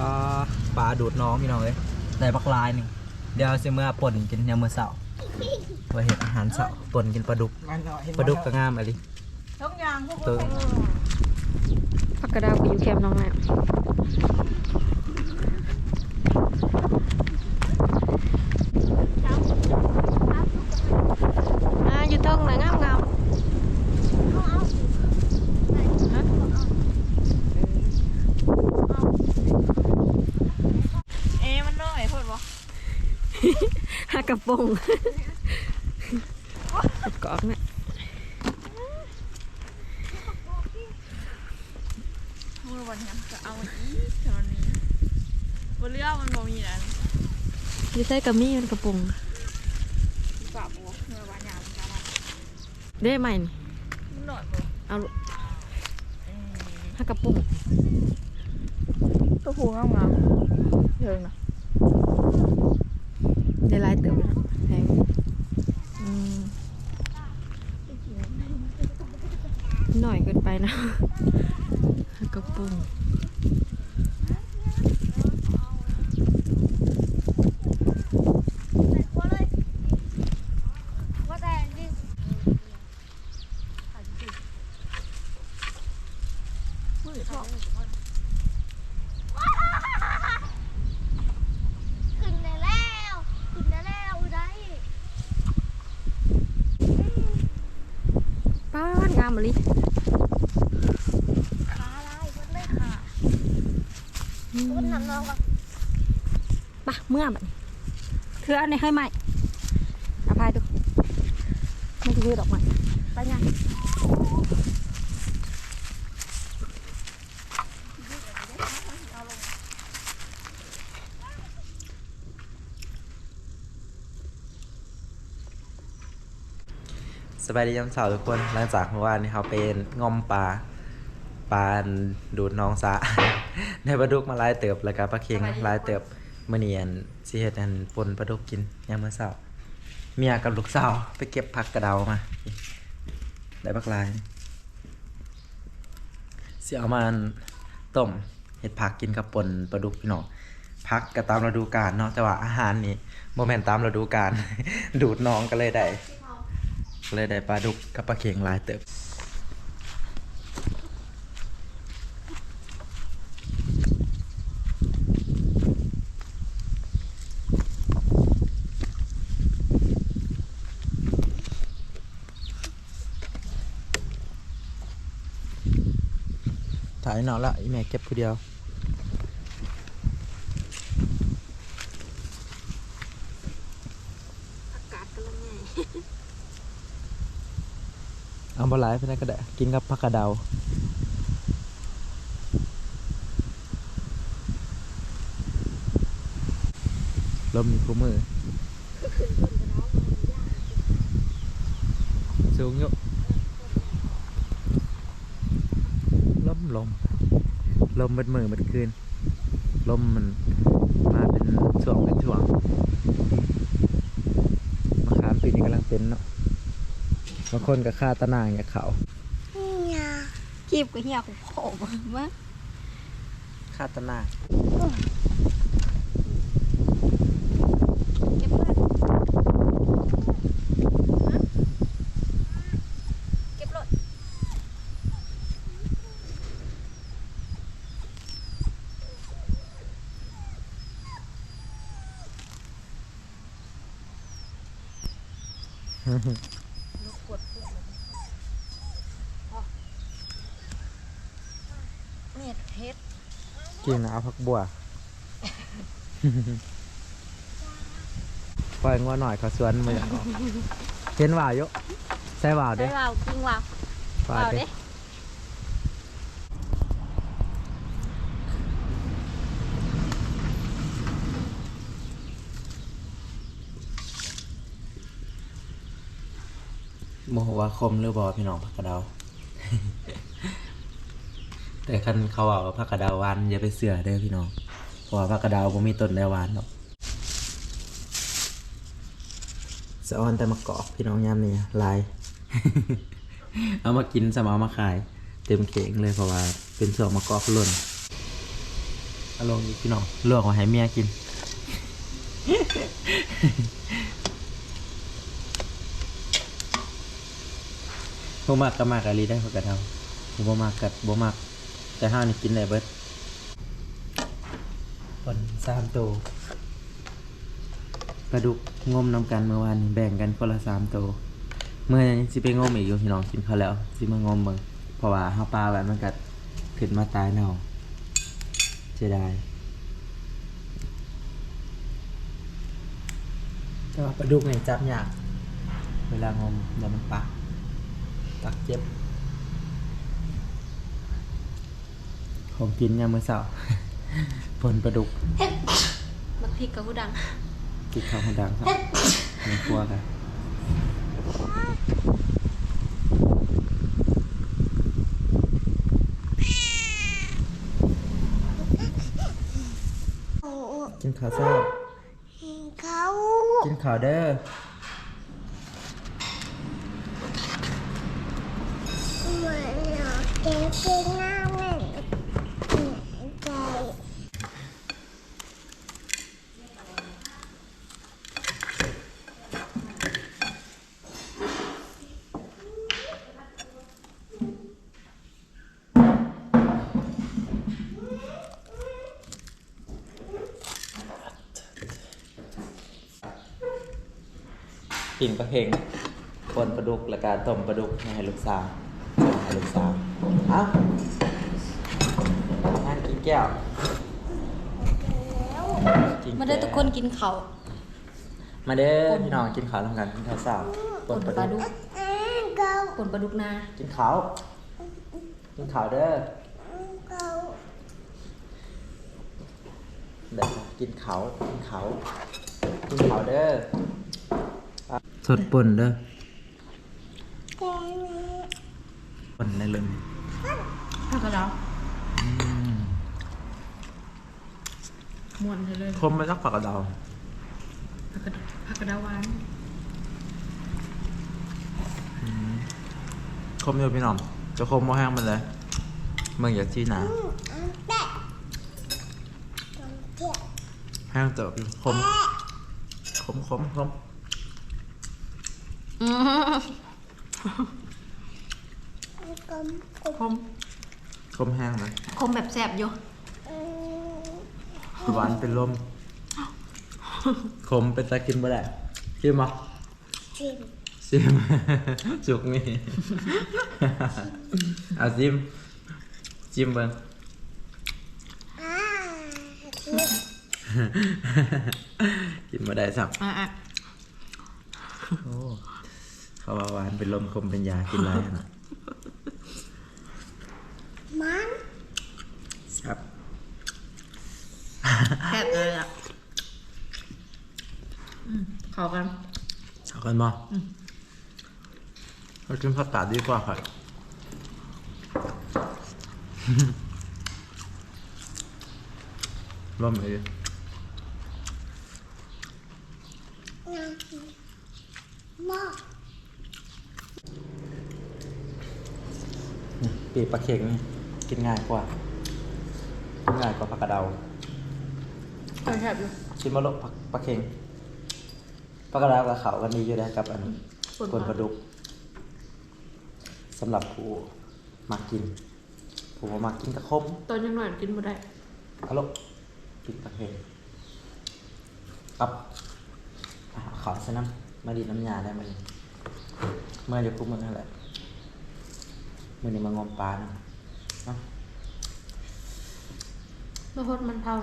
ก็ปลาดูดน้องพี่น้องเลยได้บักลายหนึ่งเดี๋ยวสิเมื่อป่นกินยามมื้อเช้าไว้เห็ดอาหารเช้าป่นกินปลาดุกมันเนาะเห็นปลาดุกก็งามอะไรทุกอย่างพวกตัวพักกระดาวไปอยู่แคมป์น้องแม่อ่าอยู่ท้องนะงามงาม เอ๊ะมันน้อยโทษบ่ หา กระโปรงกอกเนี่ยมือวันนี้จะเอาอีกแต่มันมีบนเรือมันบ่มีนะไม่ใช่กระมี่มันกระโปรงฝากบ่เมื่อวันยามกันได้ไหมนี่มันหน่อยบ่เอาลูกหากระโปรงตัวผูงามงามเยิงนะ ได้หลายเติมอยู่เนาะแพงอืมหน่อยเกินไปนะหากระโปรง มือทอง ขึ้นได้แล้วขึ้นได้แล้วอุได้ ป้าน งามมะลิขาลายคนเลยค่ะคนนำน้องก็ปะเมื่อบัดนี้คืออันนี้ให้ไหมอภัยดูไม่ถือดอกไม้ไปยัง ส บายดียามเช้าทุกคน หลังจากเมื่อวานนี้เขาเป็นงอมปลาปลาดูดน้องสะได้ปลาดุกมาลายเติบแล้วก็ปลาเค็งลายเติบมื้อนี้อันสิเฮ็ดอันปนปลาดุกกินยามมื้อเช้าเมียกับลูกสาวไปเก็บผักกระเดามา ได้บักลายสิเอามาต้มเฮ็ดผักกินกับปนปลาดุกพี่น้องผักก็ตามฤดูกาลเนาะแต่ว่าอาหารนี่บ่แม่นตามฤดูกาลดูดน้องก็เลยได้ เลยได้ปลาดุกกับปลาเข็งหลายเติบถ่ายหนอนละอีแม่เก็บผู้เดียว อากาศกำลังไง เอา บอลายไปได้ก็ได้กินกับผักกระเดาลมคู่มือสูงอยู่ลมลมลมเบิดมือเบิดคืนลมมันมาเป็นช่วงเป็นช่วงมะขามปีนี้กำลังเป็นเนาะ บางคนก็ฆ่าตะนางอย่าเขาเนี่ยกีบกับเหี่ยของผมมาฆ่าตะนางเก็บเพื่อน เก็บรถเม็ดเฮ็ดกินนะเอาผักบัวปล่อยงัวหน่อยเขาสวนมาอย่างออกเห็นว่าวอยใส่ว่าวเด้ได้ว่าวจริงว่าวว่าวว่าวเด้เด้โมโหว่าคมหรือบอพี่น้องผักกระเดา แต่คันเขาบอกว่าผักกระดาหวานอย่าไปเสือเด้อพี่น้องเพราะว่าผักกระดาผมมีต้นได้หวานหรอกสะออนแต่มากอกพี่น้องยามนี่ลาย เอามากินสมาเอมาขาย เต็มเข่งเลยเพราะว่า เป็นส่วนมะกอกหล่นอาลงอีกพี่น้องลวกมาให้เมียกินบ่มากก็มากอะลีได้พอกับเฮาบ่มากกับบ่มาก แต่เฮานี่กินได้เบิดปนสามโตวปลาดุกงมน้ำกันเมื่อวานนี้แบ่งกันคนละสามโตวเมื่อนี้สิไปงมอีกอยู่พี่น้องกินข้าวแล้วสิมางมเบิ่งเพราะว่าเฮาปลาไว้มันก็ขึ้นมาตายเน่าเสียดายแต่ว่าปลาดุกเนี่ยจับยากเวลางมแล้วมันปักตักเจ็บ ผมกินยามมื้อเช้าปนปลาดุกมักพริกกับผู้ดังกินข้าวคนดังครับในครัวกันกินข้าวเช้าเขากินข้าวเด้อเหมือนเราเก็บเป็นหน้าแม่ใจ ปิ่งปลาเค็งปนปลาดุกแล้วก็ต้มปลาดุกให้ลูกสาวให้ลูกสาวเอ้านั่งกินแก้วกินมาเด้อแก้วทุกคนกินข้าวมาเด้อพี่น้องกินข้าวร่วมกันกินข้าวเช้าปนปลาปลาดุดุกกเขาปนปลาดุกนากินข้าวกินข้าวเด้อเขาเดี๋ยวกินข้าวกินข้าวกินข้าวเด้อ สดป่นเด้อแกแม่ป่นได้เลยผักกระเดาม้วนให้เลย คมมาสักผักกระเดาผักกระผักกระเดาหวานคมอยู่พี่น้องจะคมว่าแห้งมันเลยเมืองอยากที่หนาแปะเจ็บแห้งเติบอยู่คมคมคมคมอืม กลมกลมคมคมแห้งเลยคมแบบแสบอยู่หวานเป็นลม คมเป็นตะกินบ่ได้ชิมมั้ชิมชิมจุกนี่เอาชิมชิมเบิ่งอ่ากินบ่ได้สับอะอะโอ้ เขาว่าหวานเป็นลมคมเป็นยากินไรนะมันครับแซ่บเลยอะอืมเข้ากันเอากันบ่เรากินผักกาดดีกว่าค่ะร่วมเลยหม้อนี่ ปีกปลาเค็งนี่กินง่ายกว่ากินง่ายกว่าผักกระเดาแซ่บอยู่ชิมมาลกผักปลาเค็งผักกระเดากับเขากันดีอยู่แล้วกับอันกวนปลาดุกสำหรับผู้มักกินผู้บ่มักกินกระคมตอนยังหน่อยกินบ่ได้เอาลกปีกปลาเค็งครับอะเอาขอซะน้ำมาดีดน้ำยาได้ไหมอเมื่อจะคุ้มมันนั่นแหละ มื่อนี้มางมปลานะเนาะมะพร้าวมันเผา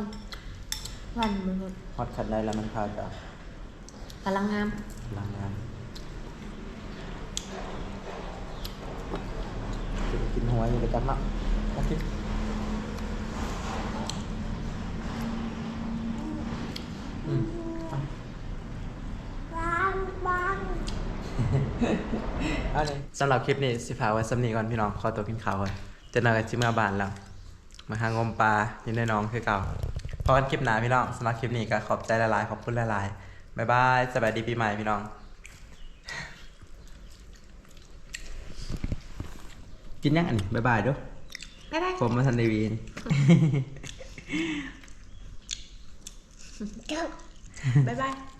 วันมะพร้าวฮอดขัดได้แล้วมันพาจะกำลังงามล้างน้ำกินกินหัวอยู่ประจำเนาะมากินอืมเอา บ้านบ้าน เอาเลยสำหรับคลิปนี้สิพากไว้สำนีก่อนพี่น้องขอตัวกินข้าวก่อนจะนอนกันจิมาบานแล้ว มาหางมปลาที่น้องคือเก่าพอกันคลิปหน้าพี่น้องสำหรับคลิปนี้ก็ขอบใจหลายๆขอบคุณหลายๆบ๊ายบายสวัสดีปีใหม่พี่น้อง กินยังอันนี้บ๊ายบายเด้วยบ๊ายบายผมมาทันในวีนจบบ๊ายบาย